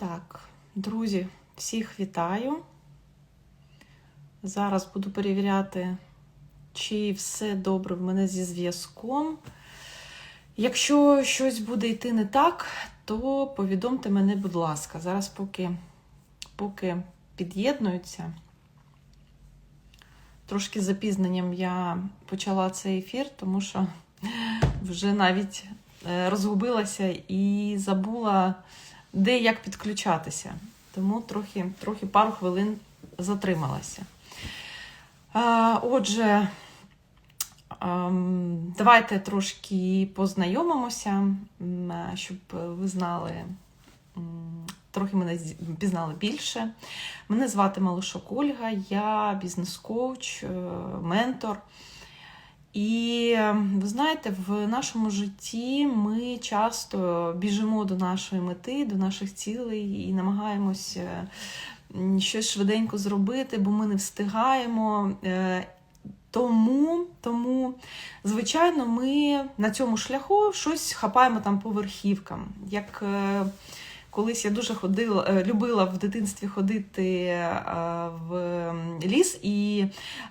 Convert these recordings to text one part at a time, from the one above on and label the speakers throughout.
Speaker 1: Так, друзі, всіх вітаю. Зараз буду перевіряти, чи все добре в мене зі зв'язком. Якщо щось буде йти не так, то повідомте мене, будь ласка. Зараз, поки, поки під'єднуються. Трошки з запізненням я почала цей ефір, тому що вже навіть е, розгубилася і забула, де як підключатися. Тому трохи, трохи пару хвилин затрималася. Отже, ем, давайте трошки познайомимося, щоб ви знали, трохи мене пізнали більше. Мене звати Малишок Ольга, я бізнес-коуч, е, ментор. І е, ви знаєте, в нашому житті ми часто біжимо до нашої мети, до наших цілей і намагаємося щось швиденько зробити, бо ми не встигаємо. Е, Тому, тому, звичайно, ми на цьому шляху щось хапаємо там по верхівкам. Як е, колись я дуже ходила, е, любила в дитинстві ходити е, в ліс, і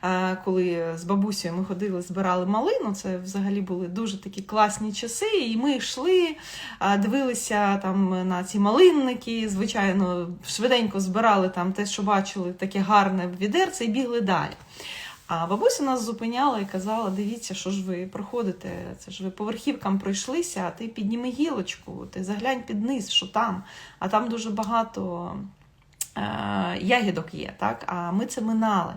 Speaker 1: е, коли з бабусею ми ходили, збирали малину, це взагалі були дуже такі класні часи. І ми йшли, дивилися там на ці малинники, звичайно, швиденько збирали там те, що бачили, таке гарне відерце, і бігли далі. А бабуся нас зупиняла і казала: дивіться, що ж ви проходите, це ж ви по верхівкам пройшлися, а ти підніми гілочку, ти заглянь під низ, що там, а там дуже багато е, ягідок є, так? а ми це минали.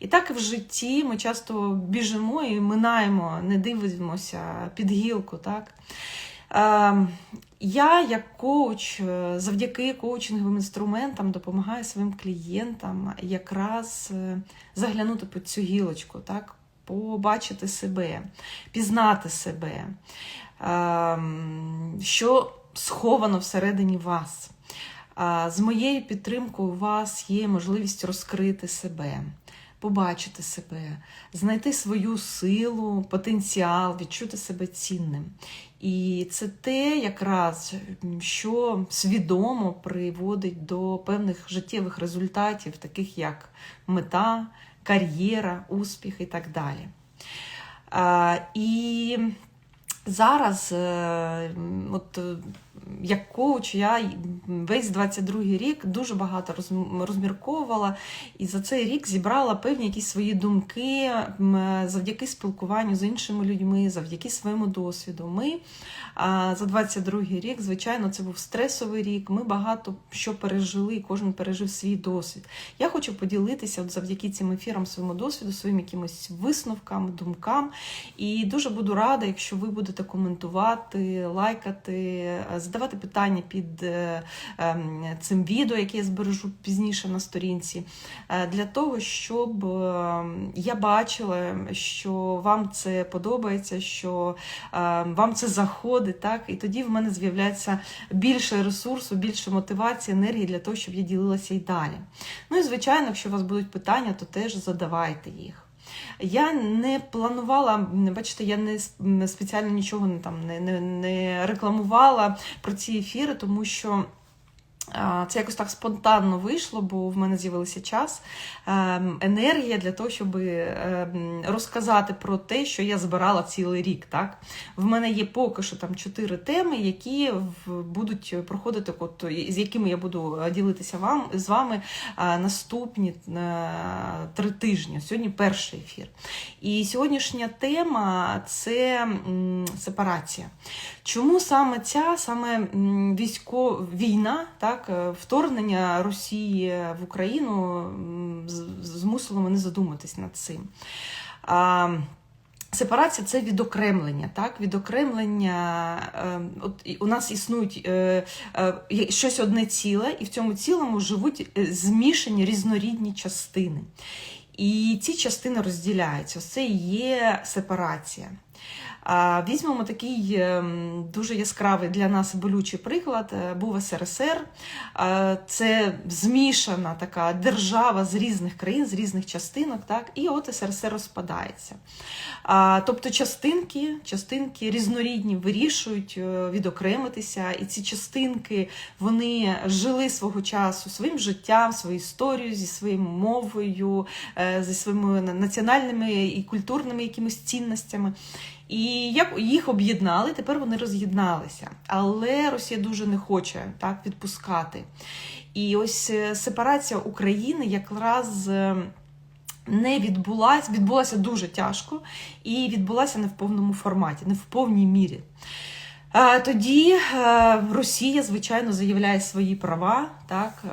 Speaker 1: І так в житті ми часто біжимо і минаємо, не дивимося під гілку. Так? Е, я, як коуч, е, завдяки коучинговим інструментам допомагаю своїм клієнтам якраз е, заглянути під цю гілочку, так? побачити себе, пізнати себе, ем, що сховано всередині вас. З моєю підтримкою у вас є можливість розкрити себе, побачити себе, знайти свою силу, потенціал, відчути себе цінним. І це те, якраз, що свідомо приводить до певних життєвих результатів, таких як мета, кар'єра, успіх і так далі. І зараз, е, от як коуч, я весь 22-й рік дуже багато розмірковувала, і за цей рік зібрала певні якісь свої думки завдяки спілкуванню з іншими людьми, завдяки своєму досвіду. Ми за 22-й рік, звичайно, це був стресовий рік. Ми багато що пережили, кожен пережив свій досвід. Я хочу поділитися от завдяки цим ефірам своєму досвіду, своїм якимось висновкам, думкам. І дуже буду рада, якщо ви будете коментувати, лайкати, задавати питання під е, ем, цим відео, яке я збережу пізніше на сторінці, е, для того, щоб е, я бачила, що вам це подобається, що е, вам це заходить, так? І тоді в мене з'являється більше ресурсу, більше мотивації, енергії для того, щоб я ділилася і далі. Ну і звичайно, якщо у вас будуть питання, то теж задавайте їх. Я не планувала, бачите, я не спеціально нічого не там не, не, не рекламувала про ці ефіри, тому що. Це якось так спонтанно вийшло, бо в мене з'явився час, ем, енергія для того, щоб ем, розказати про те, що я збирала цілий рік. Так? В мене є поки що там чотири теми, які будуть проходити, от, з якими я буду е, ділитися вам, з вами наступні е, три тижні. Сьогодні перший ефір. І сьогоднішня тема це сепарація. Чому саме ця, саме військо, війна, так, е, вторгнення Росії в Україну змусило мене задуматись над цим. А, Сепарація це відокремлення, так? Відокремлення. Е, от у нас існують е, е, щось одне ціле, і в цьому цілому живуть е, змішані різнорідні частини. І ці частини розділяються. Це є сепарація. Візьмемо такий ем, дуже яскравий для нас болючий приклад. Е, Був СРСР. Це змішана така держава з різних країн, з різних частинок. Так? І от СРСР розпадається. Тобто частинки, частинки різнорідні вирішують е, відокремитися, і ці частинки вони жили свого часу своїм життям, своєю історією, зі своєю мовою, е, зі своїми національними і культурними якимись цінностями. І як їх об'єднали, тепер вони роз'єдналися. Але Росія дуже не хоче так відпускати. І ось е, сепарація України якраз. е, Не відбулася, відбулася дуже тяжко і відбулася не в повному форматі, не в повній мірі. Е, Тоді Росія, звичайно, заявляє свої права так,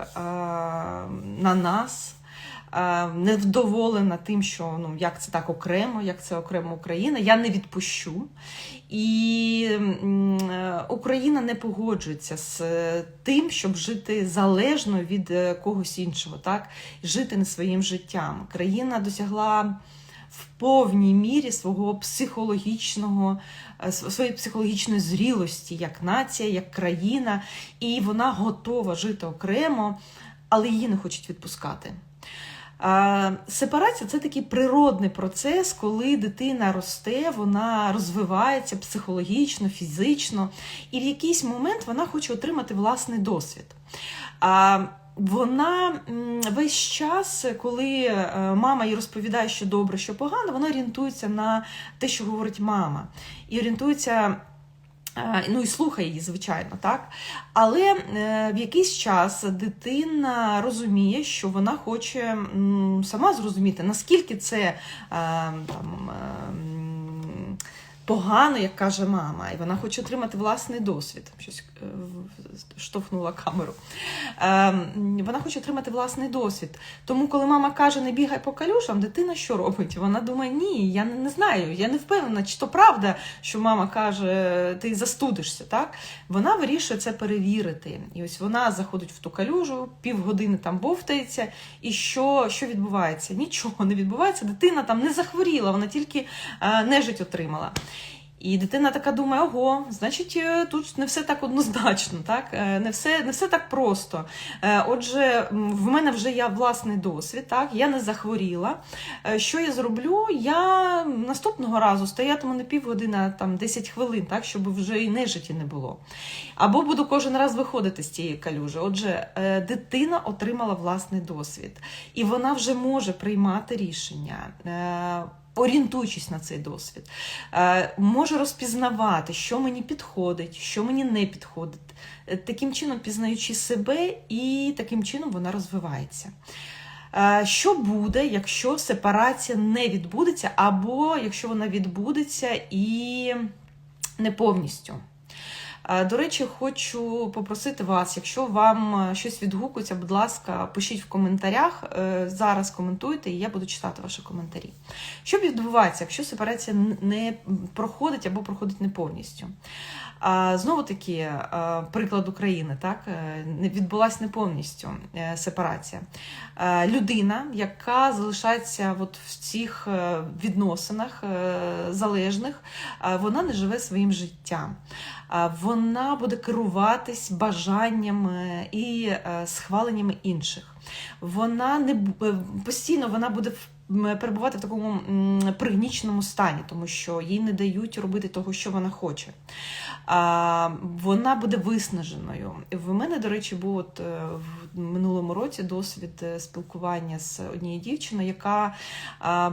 Speaker 1: на нас, невдоволена тим, що ну, як це так окремо, як це окремо Україна. Я не відпущу. І е, Україна не погоджується з е, тим, щоб жити залежно від е, когось іншого, так? жити не своїм життям. Країна досягла в повній мірі свого психологічного, своєї психологічної зрілості як нація, як країна, і вона готова жити окремо, але її не хочуть відпускати. Сепарація це такий природний процес, коли дитина росте, вона розвивається психологічно, фізично, і в якийсь момент вона хоче отримати власний досвід. А, вона весь час, коли е, мама їй розповідає, що добре, що погано, вона орієнтується на те, що говорить мама, і орієнтується. Е, Ну і слухає її, звичайно, так. Але е, в якийсь час дитина розуміє, що вона хоче сама зрозуміти, наскільки це е, там, погано, як каже мама, і вона хоче отримати власний досвід. Щось е, штовхнула камеру. Е, Вона хоче отримати власний досвід. Тому, коли мама каже, не бігай по калюшам, дитина що робить? Вона думає, ні, я не, не знаю, я не впевнена, чи то правда, що мама каже, ти застудишся. Так? Вона вирішує це перевірити. І ось вона заходить в ту калюжу, півгодини там бовтається, і що, що відбувається? Нічого не відбувається. Дитина там не захворіла, вона тільки е, нежить отримала. І дитина така думає: ого, значить, е, тут не все так однозначно, так? Е, Не все, не все так просто. Е, Отже, в мене вже є власний досвід, так? я не захворіла. Що я зроблю? Я наступного разу стоятиму не півгодини, там 10 хвилин, так, щоб вже і нежиті не було. Або буду кожен раз виходити з цієї калюжі. Отже, дитина отримала власний досвід, і вона вже може приймати рішення. Е, Орієнтуючись на цей досвід, можу розпізнавати, що мені підходить, що мені не підходить, Е, таким чином пізнаючи себе, і таким чином вона розвивається. Е, Що буде, якщо сепарація не відбудеться, або якщо вона відбудеться і не повністю? Е, До речі, хочу попросити вас, якщо вам е, щось відгукується, будь ласка, пишіть в коментарях. Е, Зараз коментуйте, і я буду читати ваші коментарі. Що відбувається, якщо сепарація не проходить або проходить не повністю? Знову таки, приклад України, так відбулася не повністю сепарація. Людина, яка залишається от в цих відносинах залежних, вона не живе своїм життям. Вона буде керуватись бажаннями і е, схваленнями інших. Вона не е, постійно вона буде перебувати в такому пригніченому стані, тому що їй не дають робити того, що вона хоче. Вона буде виснаженою. В мене, до речі, був от е, минулому році досвід е, спілкування з однією дівчиною, яка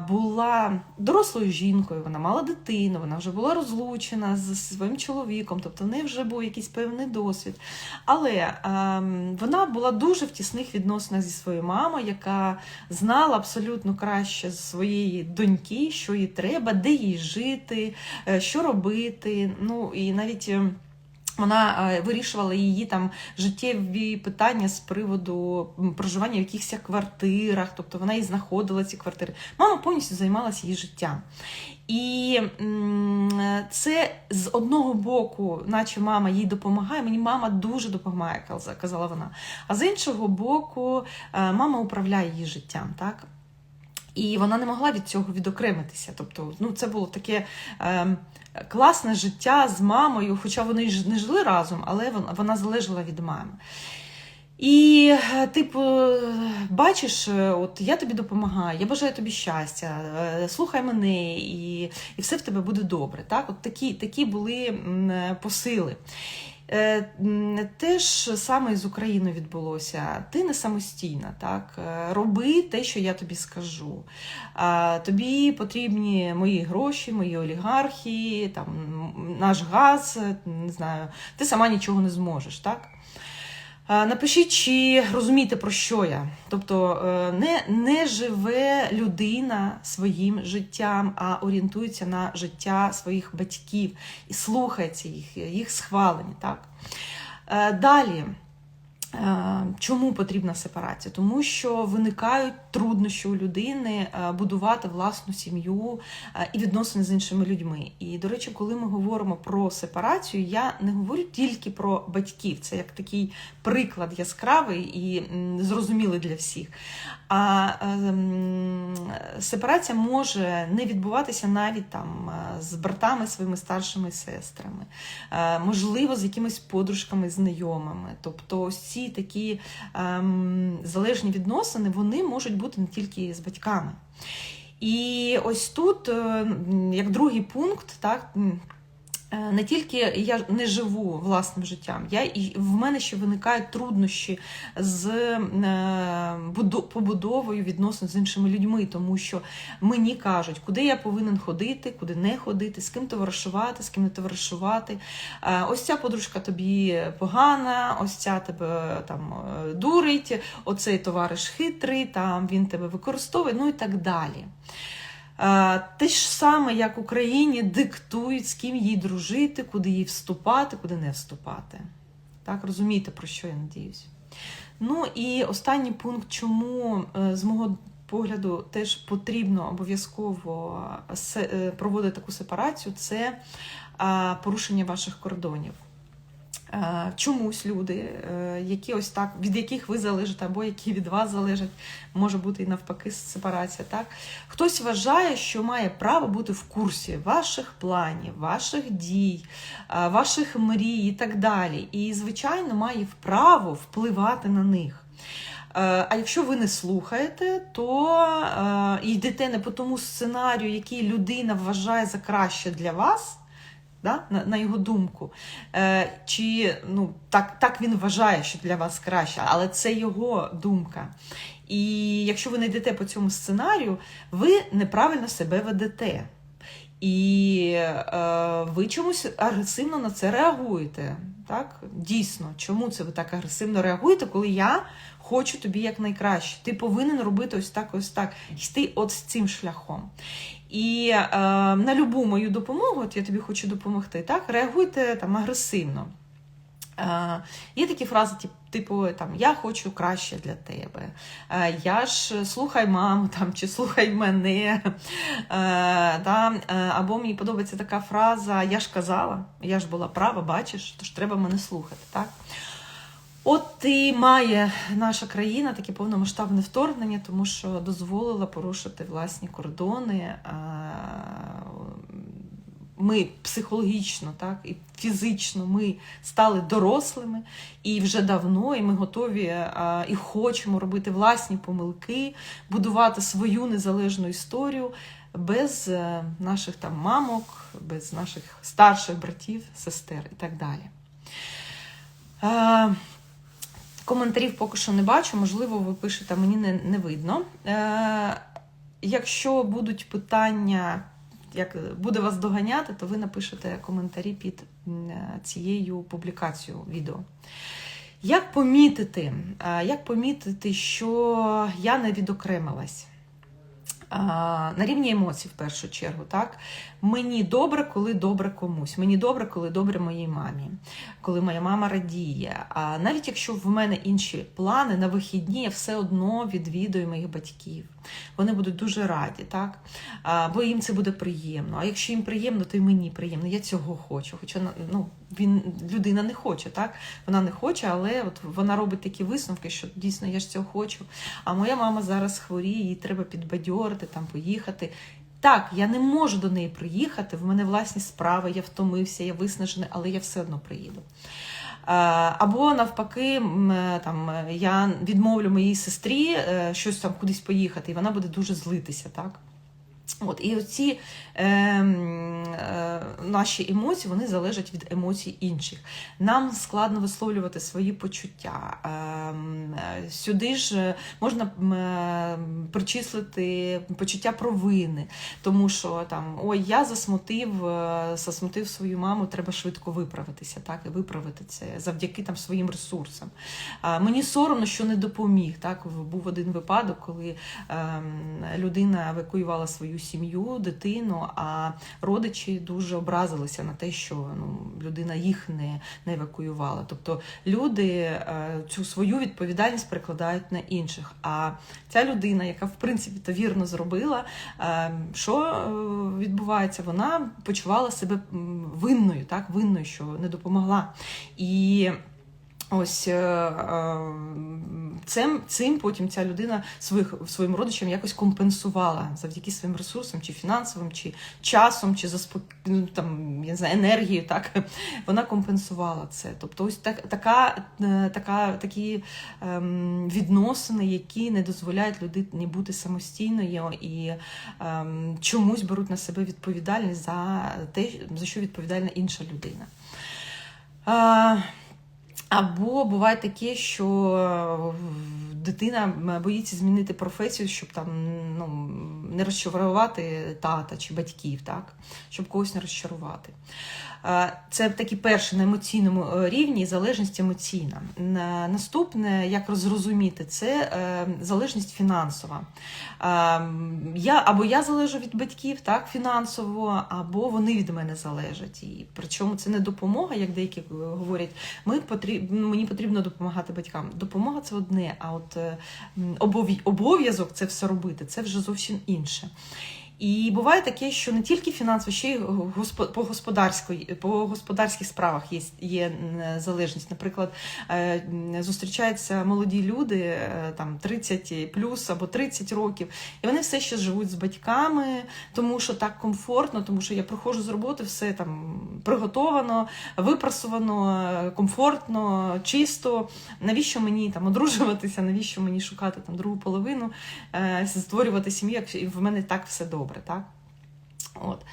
Speaker 1: була дорослою жінкою, вона мала дитину, вона вже була розлучена з своїм чоловіком, тобто в неї вже був якийсь певний досвід. Але ем, вона була дуже в тісних відносинах зі своєю мамою, яка знала абсолютно краще з своєї доньки, що їй треба, де їй жити, е, що робити. Ну і навіть. Вона е, вирішувала її там життєві питання з приводу проживання в якихось квартирах, тобто вона і знаходила ці квартири. Мама повністю займалася її життям. І це з одного боку, наче мама їй допомагає, мені мама дуже допомагає, казала вона. А з іншого боку, е, мама управляє її життям. так? І вона не могла від цього відокремитися. Тобто, ну, це було таке е, класне життя з мамою, хоча вони ж не жили разом, але вона, вона залежала від мами. І, е, типу, бачиш, е, от я тобі допомагаю, я бажаю тобі щастя, е, слухай мене, і і все в тебе буде добре. Так? От Такі такі були посили. Е, Те ж саме з Україною відбулося. Ти не самостійна, так? Е, роби те, що я тобі скажу. Тобі потрібні мої гроші, мої олігархи, там, наш газ, не знаю, ти сама нічого не зможеш. так? Напишіть, чи розумієте, про що я. Тобто е, не, не живе людина своїм життям, а орієнтується на життя своїх батьків і слухається їх, їх схвалені. Так? Е, Далі. Е, Чому потрібна сепарація? Тому що виникають труднощі у людини е, будувати власну сім'ю е, і відносини з іншими людьми. І, до речі, коли ми говоримо про сепарацію, я не говорю тільки про батьків, це як такий приклад яскравий і зрозумілий для всіх. А ем, сепарація може не відбуватися навіть там з братами своїми старшими сестрами, можливо, з якимись подружками, знайомими. Тобто ось ці такі ем, залежні відносини вони можуть бути не тільки з батьками. І ось тут, е, як другий пункт, так. Е, Не тільки я не живу власним життям, я і в мене ще виникають труднощі з е, побудовою відносин з іншими людьми, тому що мені кажуть, куди я повинен ходити, куди не ходити, з ким товаришувати, з ким не товаришувати. Е, Ось ця подружка тобі погана, ось ця тебе там дурить, оцей товариш хитрий, там він тебе використовує, ну і так далі. Е, Те ж саме, як Україні диктують, з ким їй дружити, куди їй вступати, куди не вступати. Так, розумієте, про що я надіюсь. Ну і останній пункт, чому, е, з мого погляду, теж потрібно обов'язково е, проводити таку сепарацію, це е, порушення ваших кордонів. Е, Чомусь люди, е, які ось так, від яких ви залежите, або які від вас залежать, може бути і навпаки сепарація. Так? Хтось вважає, що має право бути в курсі ваших планів, ваших дій, е, ваших мрій і так далі. І, звичайно, має право впливати на них. А якщо ви не слухаєте, то йдете не по тому сценарію, який людина вважає за краще для вас, да, на, на його думку, е, чи ну, так, так він вважає, що для вас краще, але це його думка. І якщо ви не йдете по цьому сценарію, ви неправильно себе ведете. І е, ви чомусь агресивно на це реагуєте. Так? Дійсно, чому це ви так агресивно реагуєте, коли я хочу тобі якнайкраще? Ти повинен робити ось так, ось так, йти от з цим шляхом. І е, на любу мою допомогу, от я тобі хочу допомогти, так, реагуйте там агресивно. Е, є такі фрази, тип- типу там Я хочу краще для тебе. Е, я ж слухай маму там, чи слухай мене. Е, та, е, або мені подобається така фраза Я ж казала, я ж була права, бачиш, тож треба мене слухати. Так? От і має наша країна таке повномасштабне вторгнення, тому що дозволила порушити власні кордони. А, Ми психологічно, так і фізично ми стали дорослими і вже давно, і ми готові а, і хочемо робити власні помилки, будувати свою незалежну історію без е, наших там мамок, без наших старших братів, сестер і так далі. Е, Коментарів поки що не бачу, можливо, ви пишете, мені не, не видно. Е, якщо будуть питання, як буде вас доганяти, то ви напишете коментарі під цією публікацією відео. Як помітити, як помітити, що я не відокремилась? На рівні емоцій, в першу чергу, так? Мені добре, коли добре комусь. Мені добре, коли добре моїй мамі, коли моя мама радіє. А навіть якщо в мене інші плани на вихідні, я все одно відвідую моїх батьків. Вони будуть дуже раді, так? А, бо їм це буде приємно. А якщо їм приємно, то й мені приємно. Я цього хочу. Хоча ну, він людина не хоче, так? Вона не хоче, але от вона робить такі висновки, що дійсно я ж цього хочу. А моя мама зараз хворіє, їй треба підбадьорити, там поїхати. Так, я не можу до неї приїхати, в мене власні справи, я втомився, я виснажений, але я все одно приїду. Е, Або навпаки, там я відмовлю моїй сестрі е, щось там кудись поїхати, і вона буде дуже злитися, так? От, і оці е, е, наші емоції вони залежать від емоцій інших. Нам складно висловлювати свої почуття. Е, е, сюди ж е, можна е, причислити почуття провини, тому що там ой, я засмутив, е, засмутив свою маму, треба швидко виправитися, так, і виправити це завдяки там своїм ресурсам. А, Мені соромно, що не допоміг. Так, був один випадок, коли ем, людина евакуювала свою сім'ю, дитину, а родичі дуже образилися на те, що ну, людина їх не, не евакуювала. Тобто люди е, цю свою відповідальність перекладають на інших. А ця людина, яка в принципі то вірно зробила, е, що е, відбувається? Вона почувала себе винною, так, винною, що не допомогла. І Ось цим, цим потім ця людина своїх, своїм родичам якось компенсувала завдяки своїм ресурсам, чи фінансовим, чи часом, чи заспок... ну, там, я не знаю, енергією. Так? Вона компенсувала це. Тобто, ось так, така, е, така, такі ем, відносини, які не дозволяють людині бути самостійною і ем, чомусь беруть на себе відповідальність за те, за що відповідальна інша людина. Е, або буває таке, що е, дитина боїться змінити професію, щоб там ну, не розчарувати тата чи батьків, так? щоб когось не розчарувати. Е, Це такий перший на емоційному е, рівні залежність емоційна. Наступне, як зрозуміти, це е, залежність фінансова. Е, Я, або я залежу від батьків так, фінансово, або вони від мене залежать. І причому це не допомога, як деякі говорять, ми потріб... ну, мені потрібно допомагати батькам. Допомога це одне, а от е, обов'язок це все робити, це вже зовсім інше. І буває таке, що не тільки фінансово, ще й по господарської, по господарських справах є, є залежність. Наприклад, е, зустрічаються молоді люди, е, там 30 плюс або 30 років, і вони все ще живуть з батьками, тому що так комфортно, тому що я приходжу з роботи, все там приготовано, випрасовано, комфортно, чисто. Навіщо мені там одружуватися, навіщо мені шукати там другу половину, е, створювати сім'ю, як в мене так все добре, так? От.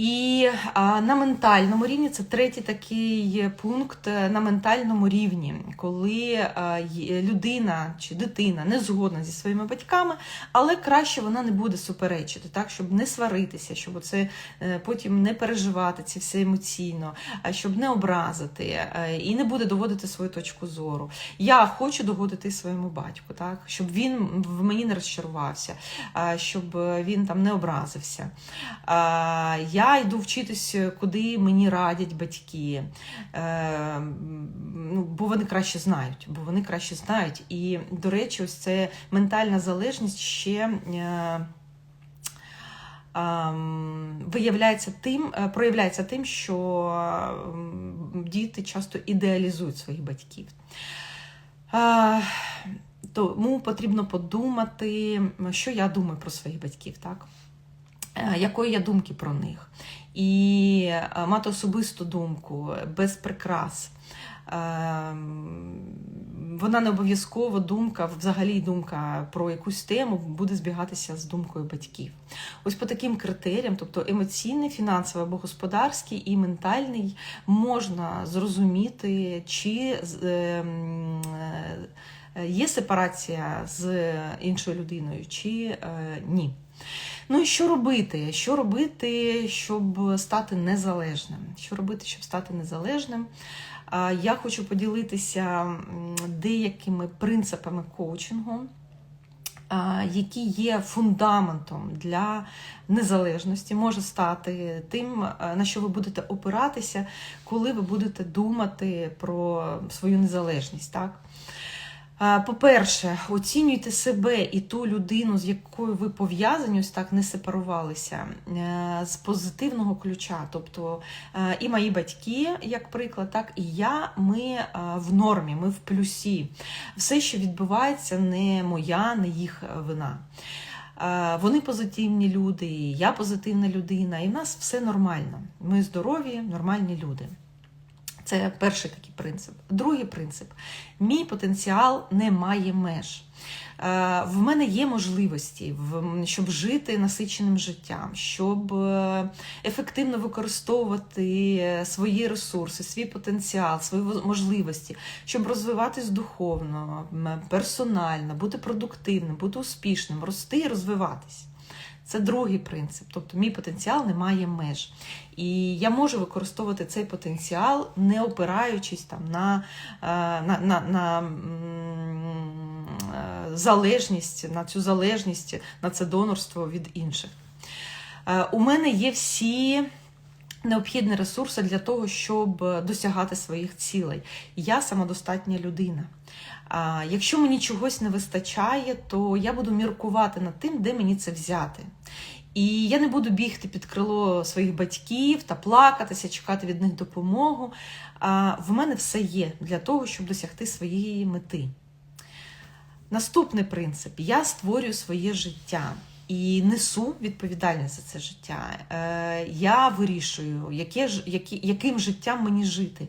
Speaker 1: І а, на ментальному рівні це третій такий пункт е, на ментальному рівні, коли а, людина чи дитина не згодна зі своїми батьками, але краще вона не буде суперечити, так, щоб не сваритися, щоб це е, потім не переживати це все емоційно, щоб не образити е, і не буде доводити свою точку зору. Я хочу догодити своєму батьку, так, щоб він в мені не розчарувався, щоб він там не образився. А, Я йду вчитись, куди мені радять батьки, Е, ну, бо вони краще знають, бо вони краще знають. І, до речі, ось це ментальна залежність ще. е, ем, Виявляється тим, е, проявляється тим, що діти часто ідеалізують своїх батьків. Е, Тому потрібно подумати, що я думаю про своїх батьків, так? Е, Якої я думки про них? І е, мати особисту думку без прикрас. Ем, Вона не обов'язково думка, взагалі думка про якусь тему буде збігатися з думкою батьків. Ось по таким критеріям, тобто емоційний, фінансовий або господарський і ментальний, можна зрозуміти, чи ем, е, є сепарація з іншою людиною, чи ні. Ну і що робити? Що робити, щоб стати незалежним? Що робити, щоб стати незалежним? Я хочу поділитися деякими принципами коучингу, які є фундаментом для незалежності, може стати тим, на що ви будете опиратися, коли ви будете думати про свою незалежність. Так? Е, По-перше, оцінюйте себе і ту людину, з якою ви пов'язані, ось так не сепарувалися, е, з позитивного ключа. Тобто е, і мої батьки, як приклад, так і я, ми в нормі, ми в плюсі. Все, що відбувається, не моя, не їх вина. Вони позитивні люди, я позитивна людина, і в нас все нормально. Ми здорові, нормальні люди. Це перший такий принцип. Другий принцип: мій потенціал не має меж. Е, В мене є можливості, щоб жити насиченим життям, щоб е, ефективно використовувати е, свої ресурси, свій потенціал, свої можливості, щоб розвиватись духовно, персонально, бути продуктивним, бути успішним, рости і розвиватись. Це другий принцип. Тобто мій потенціал не має меж. І я можу використовувати цей потенціал, не опираючись там на, е, на, на, на е, залежність, на цю залежність, на це донорство від інших. Е, У мене є всі. Необхідні ресурси для того, щоб досягати своїх цілей. Я самодостатня людина. Якщо мені чогось не вистачає, то я буду міркувати над тим, де мені це взяти. І я не буду бігти під крило своїх батьків та плакатися, чекати від них допомогу. В мене все є для того, щоб досягти своєї мети. Наступний принцип: я створюю своє життя. І несу відповідальність за це життя. Е, Я вирішую, яке які, яким життям мені жити.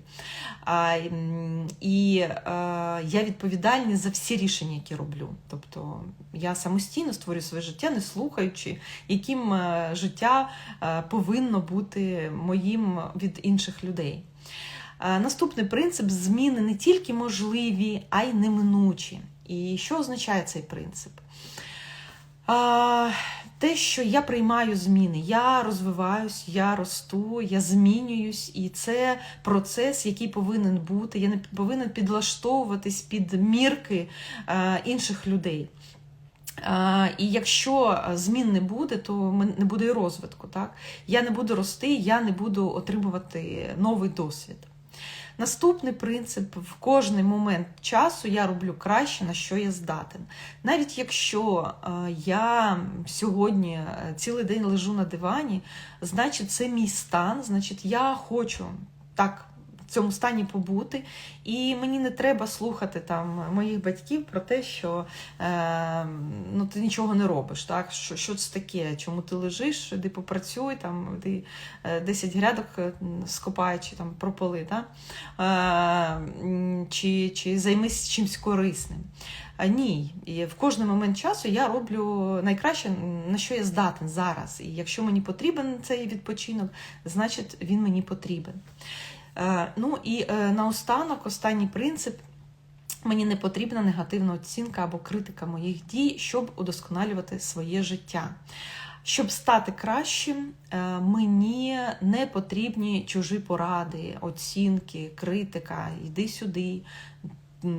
Speaker 1: І е, я відповідальна за всі рішення, які роблю. Тобто я самостійно створюю своє життя, не слухаючи, яким е, життя повинно бути моїм від інших людей. Наступний принцип зміни не тільки можливі, а й неминучі. І що означає цей принцип? Те, що я приймаю зміни, я розвиваюсь, я росту, я змінююсь, і це процес, який повинен бути. Я не повинен підлаштовуватись під мірки е, інших людей. Е, І якщо змін не буде, то не буде і розвитку. Так? Я не буду рости, я не буду отримувати новий досвід. Наступний принцип: в кожний момент часу я роблю краще, на що я здатен. Навіть якщо е, я сьогодні е, цілий день лежу на дивані, значить це мій стан, значить я хочу так в цьому стані побути, і мені не треба слухати там моїх батьків про те, що е, ну, ти нічого не робиш. Так? Що, що це таке? Чому ти лежиш, іди попрацюй, там, іди е, 10 грядок е, скопай, чи там пропали, да? е, чи, чи займись чимось корисним. А ні, і в кожний момент часу я роблю найкраще, на що я здатен зараз. І якщо мені потрібен цей відпочинок, значить він мені потрібен. Е, Ну і е, наостанок, останній принцип. Мені не потрібна негативна оцінка або критика моїх дій, щоб удосконалювати своє життя. Щоб стати кращим, е, мені не потрібні чужі поради, оцінки, критика, йди сюди,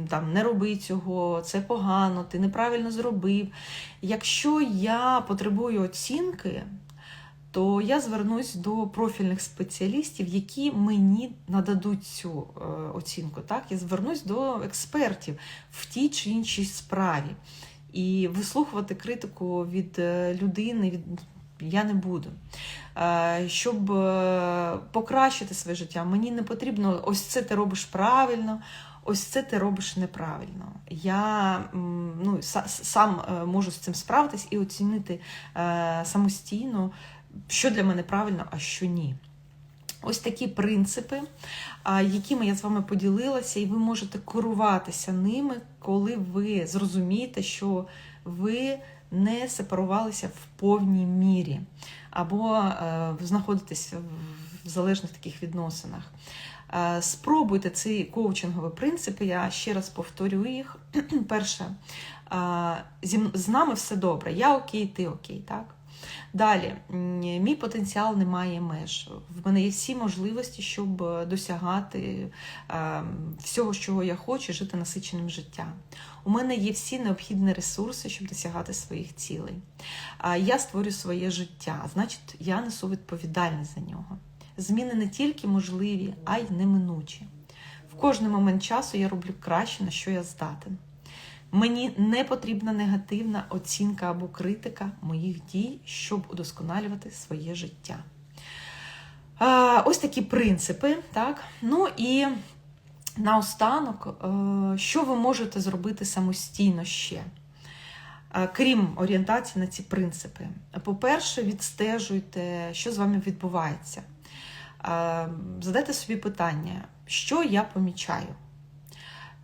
Speaker 1: там не роби цього, це погано, ти неправильно зробив. Якщо я потребую оцінки, то я звернусь до профільних спеціалістів, які мені нададуть цю е, оцінку. Так, я звернусь до експертів в тій чи іншій справі. І вислухувати критику від е, людини від я не буду. Е, Щоб покращити своє життя, мені не потрібно ось це ти робиш правильно. Ось це ти робиш неправильно. Я ну, сам можу з цим справитись і оцінити самостійно, що для мене правильно, а що ні. Ось такі принципи, якими я з вами поділилася, і ви можете керуватися ними, коли ви зрозумієте, що ви не сепарувалися в повній мірі, або е, знаходитесь в залежних таких відносинах. Е, Спробуйте ці коучингові принципи, я ще раз повторю їх. Перше, е, з нами все добре, я окей, ти окей, так? Далі, мій потенціал не має меж. В мене є всі можливості, щоб е, досягати е, всього, чого я хочу, жити насиченим життям. У мене є всі необхідні ресурси, щоб досягати своїх цілей. Я створюю своє життя, значить, я несу відповідальність за нього. Зміни не тільки можливі, а й неминучі. В кожний момент часу я роблю краще, на що я здатен. Мені не потрібна негативна оцінка або критика моїх дій, щоб удосконалювати своє життя. Ось такі принципи. Так? Ну і наостанок, е, що ви можете зробити самостійно ще? Е, Крім орієнтації на ці принципи. По-перше, відстежуйте, що з вами відбувається. Е, Задайте собі питання, що я помічаю,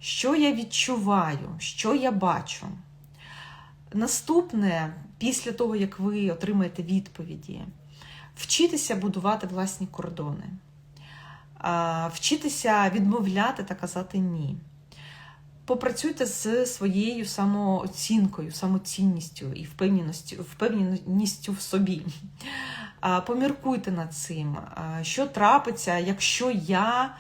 Speaker 1: що я відчуваю, що я бачу. Наступне, після того, як ви отримаєте відповіді, вчитися будувати власні кордони, вчитися відмовляти та казати ні. Попрацюйте з своєю самооцінкою, самоцінністю і впевненістю, впевненістю в собі. Поміркуйте над цим, що трапиться, якщо я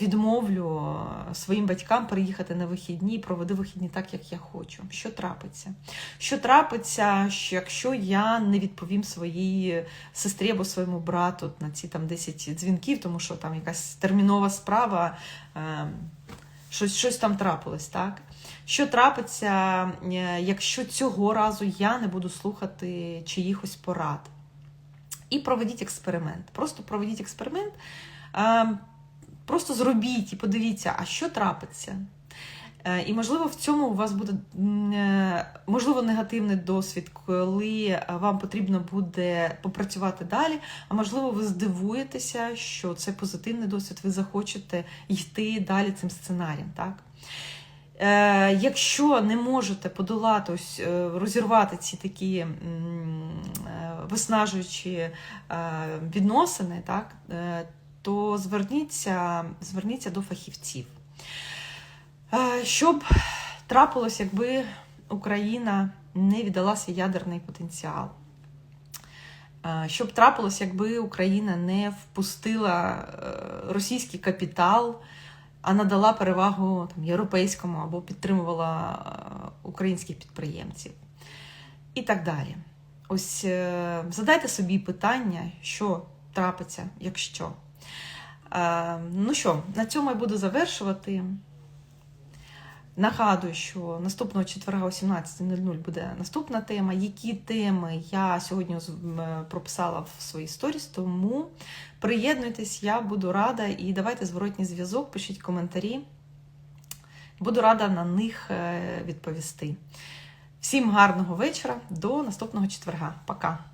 Speaker 1: відмовлю своїм батькам приїхати на вихідні і проведу вихідні так, як я хочу. Що трапиться? Що трапиться, що якщо я не відповім своїй сестрі або своєму брату на ці там 10 дзвінків, тому що там якась термінова справа, е, щось, щось там трапилось, так? Що трапиться, е, якщо цього разу я не буду слухати чиїхось порад? І проведіть експеримент. Просто проведіть експеримент. Е, Просто зробіть і подивіться, а що трапиться. Е, І, можливо, в цьому у вас буде е, можливо негативний досвід, коли вам потрібно буде попрацювати далі. А можливо, ви здивуєтеся, що це позитивний досвід, ви захочете йти далі цим сценарієм. Так? Е, Якщо не можете подолати, ось, е, розірвати ці такі е, виснажуючі е, відносини, так, е, то зверніться, зверніться до фахівців. Е, Щоб трапилось, якби Україна не віддала свій ядерний потенціал. Е, Щоб трапилось, якби Україна не впустила е, російський капітал, а надала перевагу там, європейському або підтримувала українських підприємців. І так далі. Ось задайте собі питання, що трапиться, якщо. Е, Ну що, на цьому я буду завершувати. Нагадую, що наступного четверга о 17.00 буде наступна тема. Які теми я сьогодні прописала в своїй сторіс, тому приєднуйтесь, я буду рада і давайте зворотній зв'язок, пишіть коментарі. Буду рада на них е, відповісти. Всім гарного вечора, до наступного четверга. Пока!